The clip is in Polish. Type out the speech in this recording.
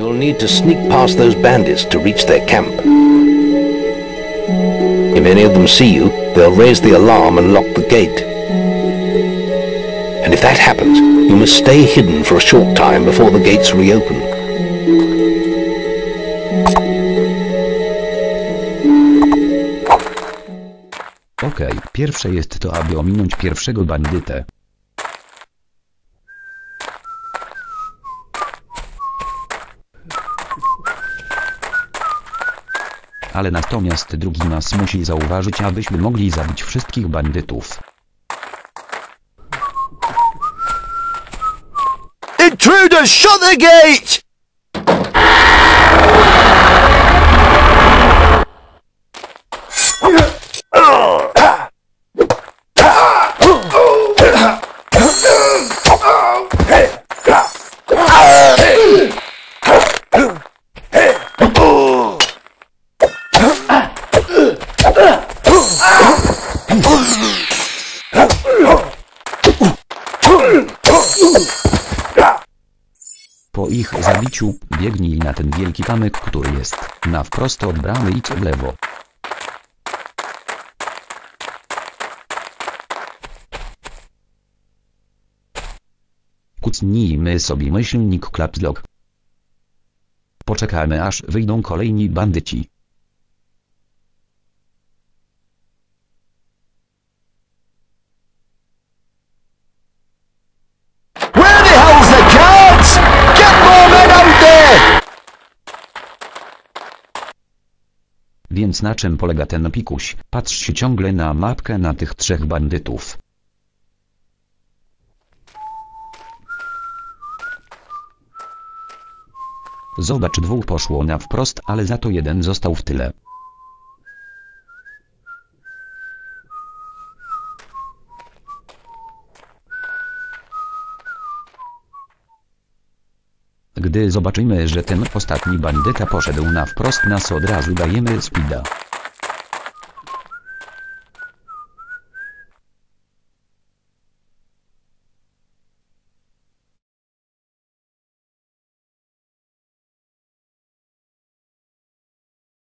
You'll need to sneak past those bandits to reach their camp. If any of them see you, they'll raise the alarm and lock the gate. And if that happens, you must stay hidden for a short time before the gates reopen. Okej, pierwsze jest to aby ominąć pierwszego bandytę. Ale natomiast drugi nas musi zauważyć abyśmy mogli zabić wszystkich bandytów. Intruders, shut the gate! Po ich zabiciu, biegnij na ten wielki kamyk, który jest na wprost od bramy idź w lewo. Kucnijmy sobie myślnik klapslog. Poczekamy aż wyjdą kolejni bandyci. Więc na czym polega ten pikuś? Patrz się ciągle na mapkę na tych trzech bandytów. Zobacz dwóch poszło na wprost, ale za to jeden został w tyle. Gdy zobaczymy, że ten ostatni bandyta poszedł na wprost nas od razu dajemy speeda.